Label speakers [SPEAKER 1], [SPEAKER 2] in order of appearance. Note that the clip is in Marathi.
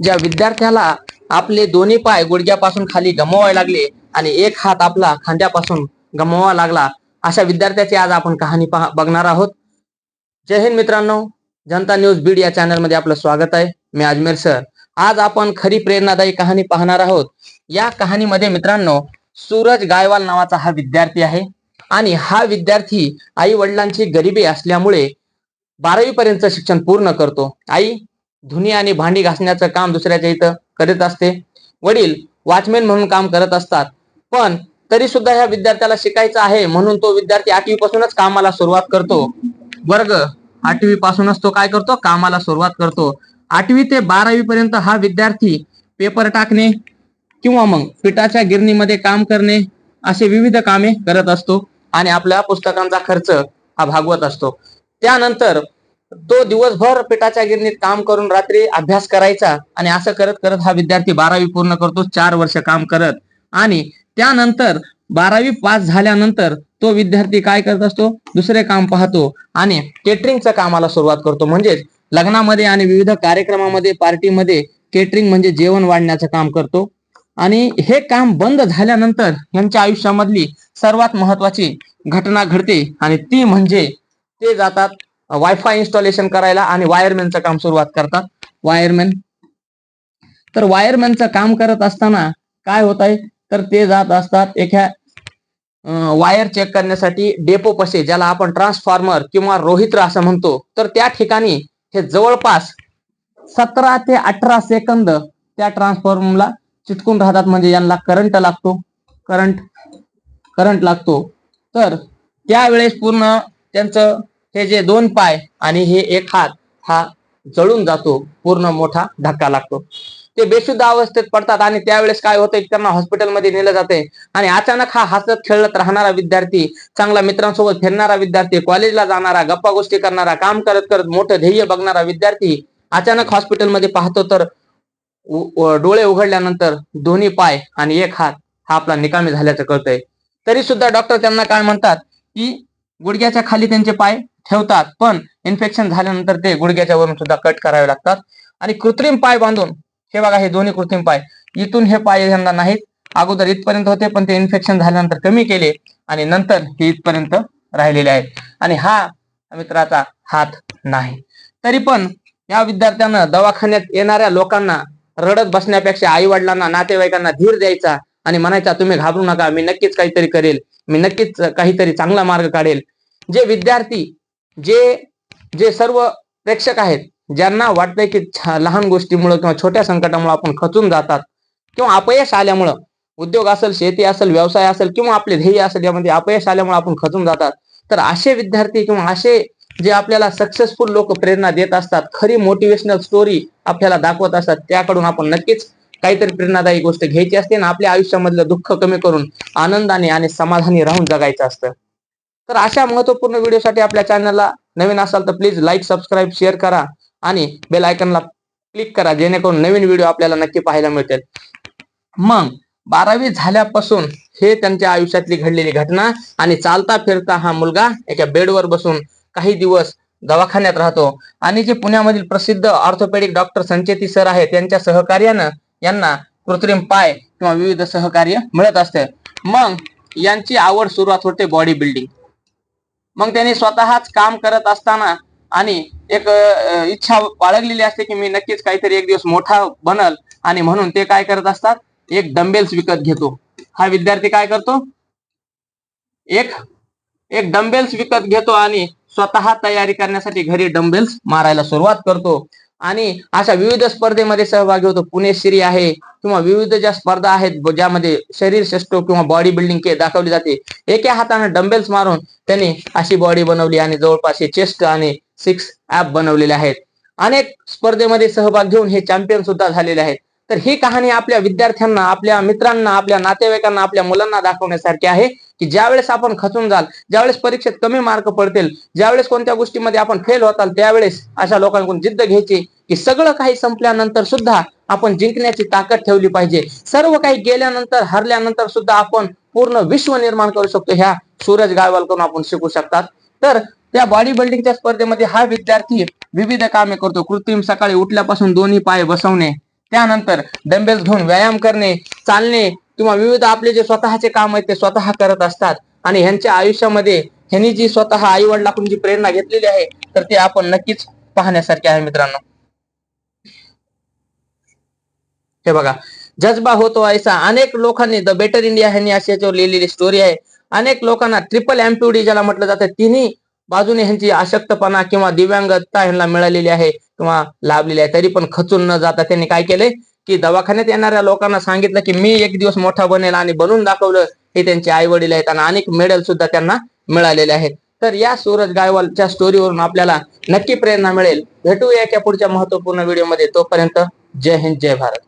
[SPEAKER 1] ज्या विद्यार्थ्याला आपले दोन्ही पाय गुडघ्यापासून खाली गमवावे लागले आणि एक हात आपला खांद्यापासून गमवावा लागला अशा विद्यार्थ्याची आज आपण कहाणी पहा बघणार आहोत. जय हिंद मित्रांनो जनता न्यूज बीड या चॅनलमध्ये आपलं स्वागत आहे. मी अजमेर सर. आज आपण खरी प्रेरणादायी कहाणी पाहणार आहोत. या कहाणीमध्ये मित्रांनो सूरज गायवाल नावाचा हा विद्यार्थी आहे आणि हा विद्यार्थी आई वडिलांची गरिबी असल्यामुळे बारावी पर्यंत शिक्षण पूर्ण करतो. आई धुनी आणि भांडी घासण्याचं काम दुसऱ्याच्या इथं करीत असते. वडील वॉचमॅन म्हणून काम करत असतात. पण तरी सुद्धा ह्या विद्यार्थ्याला शिकायचं आहे म्हणून तो विद्यार्थी आठवी पासूनच कामाला सुरुवात करतो. वर्ग आठवी पासूनच तो काय करतो? कामाला सुरुवात करतो. आठवी ते बारावी पर्यंत हा विद्यार्थी पेपर टाकणे किंवा मग पिठाच्या गिरणीमध्ये काम करणे असे विविध कामे करत असतो आणि आपल्या पुस्तकांचा खर्च हा भागवत असतो. त्यानंतर तो दिवसभर पिठाच्या गिरणीत काम करून रात्री अभ्यास करायचा आणि असं करत करत हा विद्यार्थी बारावी पूर्ण करतो चार वर्ष काम करत. आणि त्यानंतर बारावी पास झाल्यानंतर तो विद्यार्थी काय करत असतो? दुसरे काम पाहतो आणि केटरिंगच्या कामाला सुरुवात करतो. म्हणजेच लग्नामध्ये आणि विविध कार्यक्रमामध्ये पार्टीमध्ये केटरिंग म्हणजे जेवण वाढण्याचं काम करतो. आणि हे काम बंद झाल्यानंतर यांच्या आयुष्यामधली सर्वात महत्वाची घटना घडते आणि ती म्हणजे ते जातात वायफाय इन्स्टॉलेशन करायला आणि वायरमॅनचं काम सुरुवात करतात. वायरमॅन तर वायरमॅनचं काम करत असताना काय होत आहे तर ते जात असतात एका वायर चेक करण्यासाठी डेपो पसे ज्याला आपण ट्रान्सफॉर्मर किंवा रोहित्र असं म्हणतो. तर त्या ठिकाणी हे जवळपास सतरा ते अठरा सेकंद त्या ट्रान्सफॉर्मरला चिटकून राहतात. म्हणजे यांना करंट लागतो. करंट करंट लागतो. तर त्यावेळेस पूर्ण त्यांचं हे जे दोन पाय आणि हे एक हात हा जळून जातो पूर्ण मोठा धक्का लागतो. ते बेशुद्ध अवस्थेत पडतात आणि त्यावेळेस काय होतं त्यांना हॉस्पिटलमध्ये नेलं जाते. आणि अचानक हा हसत खेळत राहणारा विद्यार्थी चांगला मित्रांसोबत फिरणारा विद्यार्थी कॉलेजला जाणारा गप्पा गोष्टी करणारा काम करत करत मोठं ध्येय बघणारा विद्यार्थी अचानक हॉस्पिटलमध्ये पाहतो तर डोळे उघडल्यानंतर दोन्ही पाय आणि एक हात हा आपला निकामी झाल्याचं कळतंय. तरी सुद्धा डॉक्टर त्यांना काय म्हणतात की गुडघ्याच्या खाली त्यांचे पाय ठेवतात. पण इन्फेक्शन झाल्यानंतर ते गुडघ्याच्या वरून सुद्धा कट करावे लागतात. आणि कृत्रिम पाय बांधून हे बघा हे दोन्ही कृत्रिम पाय इथून हे पाय यांना नाहीत. अगोदर इथपर्यंत होते पण ते इन्फेक्शन झाल्यानंतर कमी केले आणि नंतर हे इथपर्यंत राहिलेले आहेत. आणि हा मित्राचा हात नाही. तरी पण या विद्यार्थ्यानं दवाखान्यात येणाऱ्या लोकांना रडत बसण्यापेक्षा आई वडिलांना नातेवाईकांना धीर द्यायचा आणि म्हणायचा तुम्ही घाबरू नका मी नक्कीच काहीतरी करेल. मी नक्कीच काहीतरी चांगला मार्ग काढेल. जे विद्यार्थी जे जे सर्व प्रेक्षक आहेत ज्यांना वाटतंय की लहान गोष्टीमुळं किंवा छोट्या संकटामुळे आपण खचून जातात किंवा अपयश आल्यामुळं उद्योग असेल शेती असेल व्यवसाय असेल किंवा आपले ध्येय असेल यामध्ये अपयश आल्यामुळे आपण खचून जातात. तर असे विद्यार्थी किंवा असे जे आपल्याला सक्सेसफुल लोक प्रेरणा देत असतात खरी मोटिवेशनल स्टोरी आपल्याला दाखवत असतात त्याकडून आपण नक्कीच काहीतरी प्रेरणादायी गोष्ट घ्यायची असते आणि आपल्या आयुष्यामधलं दुःख कमी करून आनंदाने आणि समाधानी राहून जगायचं असतं. तर अशा महत्त्वपूर्ण व्हिडिओसाठी आपल्या चॅनलला नवीन असाल तर प्लीज लाईक सबस्क्राईब शेअर करा आणि बेल आयकनला क्लिक करा जेणेकरून नवीन व्हिडिओ आपल्याला नक्की पाहायला मिळतील. मग बारावी झाल्यापासून हे त्यांच्या आयुष्यातली घडलेली घटना आणि चालता फिरता हा मुलगा एका बेडवर बसून काही दिवस दवाखान्यात राहतो. आणि जे पुण्यामधील प्रसिद्ध ऑर्थोपेडिक डॉक्टर संचेती सर आहेत त्यांच्या सहकार्यानं यांना कृत्रिम पाय किंवा विविध सहकार्य मिळत असते. मग यांची आवड सुरुवात होते बॉडी बिल्डिंग मग त्यांनी स्वतःच काम करत असताना आणि एक इच्छा बाळगलेली असते की मी नक्कीच काहीतरी एक दिवस मोठा बनल आणि म्हणून ते काय करत असतात? एक डंबेल्स विकत घेतो. हा विद्यार्थी काय करतो? एक एक डंबेल्स विकत घेतो आणि स्वतः तयारी करण्यासाठी घरी डंबेल्स मारायला सुरुवात करतो. आणि अशा विविध स्पर्धेमध्ये सहभागी होतो. पुणे श्री आहे किंवा विविध ज्या स्पर्धा आहेत ज्यामध्ये शरीर श्रेष्ठ किंवा बॉडी बिल्डिंग के दाखवली जाते. एका हाताने डंबेल्स मारून त्यांनी अशी बॉडी बनवली आणि जवळपास चेस्ट आणि सिक्स ऍप बनवलेले आहेत. अनेक स्पर्धेमध्ये सहभाग घेऊन हे चॅम्पियन सुद्धा झालेले आहेत. तर ही कहाणी आपल्या विद्यार्थ्यांना आपल्या मित्रांना आपल्या नातेवाईकांना आपल्या मुलांना दाखवण्यासारखी आहे. की ज्यावेळेस आपण खचून जाल ज्यावेळेस परीक्षेत कमी मार्क पडतील ज्यावेळेस कोणत्या गोष्टीमध्ये आपण फेल होताल त्यावेळेस अशा लोकांकडून जिद्द घ्यायची की सगळं काही संपल्यानंतर सुद्धा आपण जिंकण्याची ताकद ठेवली पाहिजे. सर्व काही गेल्यानंतर हरल्यानंतर सुद्धा आपण पूर्ण विश्व निर्माण करू शकतो. ह्या सूरज गायवालकडून आपण शिकू शकतात. तर त्या बॉडी बिल्डिंगच्या स्पर्धेमध्ये हा विद्यार्थी विविध कामे करतो. कृत्रिम सकाळी उठल्यापासून दोन्ही पाय बसवणे त्यानंतर डंबेल्स घेऊन व्यायाम करणे चालणे किंवा विविध आपले जे स्वतःचे काम आहेत ते स्वतः करत असतात. आणि ह्यांच्या आयुष्यामध्ये ह्यांनी जी स्वतः आई वडिलाकडून जी प्रेरणा घेतलेली आहे तर ते आपण नक्कीच पाहण्यासारखे आहे मित्रांनो. हे बघा जज्बा होतो ऐसा अनेक लोकांनी द बेटर इंडिया ह्यांनी अशी याच्यावर लिहिलेली स्टोरी आहे. अनेक लोकांना ट्रिपल एम्प्युडी ज्याला म्हटलं जातं तिन्ही बाजूने ह्यांची अशक्तपणा किंवा दिव्यांगता ह्यांना मिळालेली आहे किंवा लाभलेली आहे. तरी पण खचून न जाता त्यांनी काय केलंय? की दवाखान्यात येणाऱ्या लोकांना सांगितलं की मी एक दिवस मोठा बनेल आणि बनून दाखवलं हे त्यांचे आई वडील आहेत आणि अनेक मेडल सुद्धा त्यांना मिळालेले आहेत. तर या सूरज गायवालच्या स्टोरीवरून आपल्याला नक्की प्रेरणा मिळेल. भेटूया पुढच्या महत्त्वपूर्ण व्हिडिओमध्ये तोपर्यंत जय हिंद जय भारत.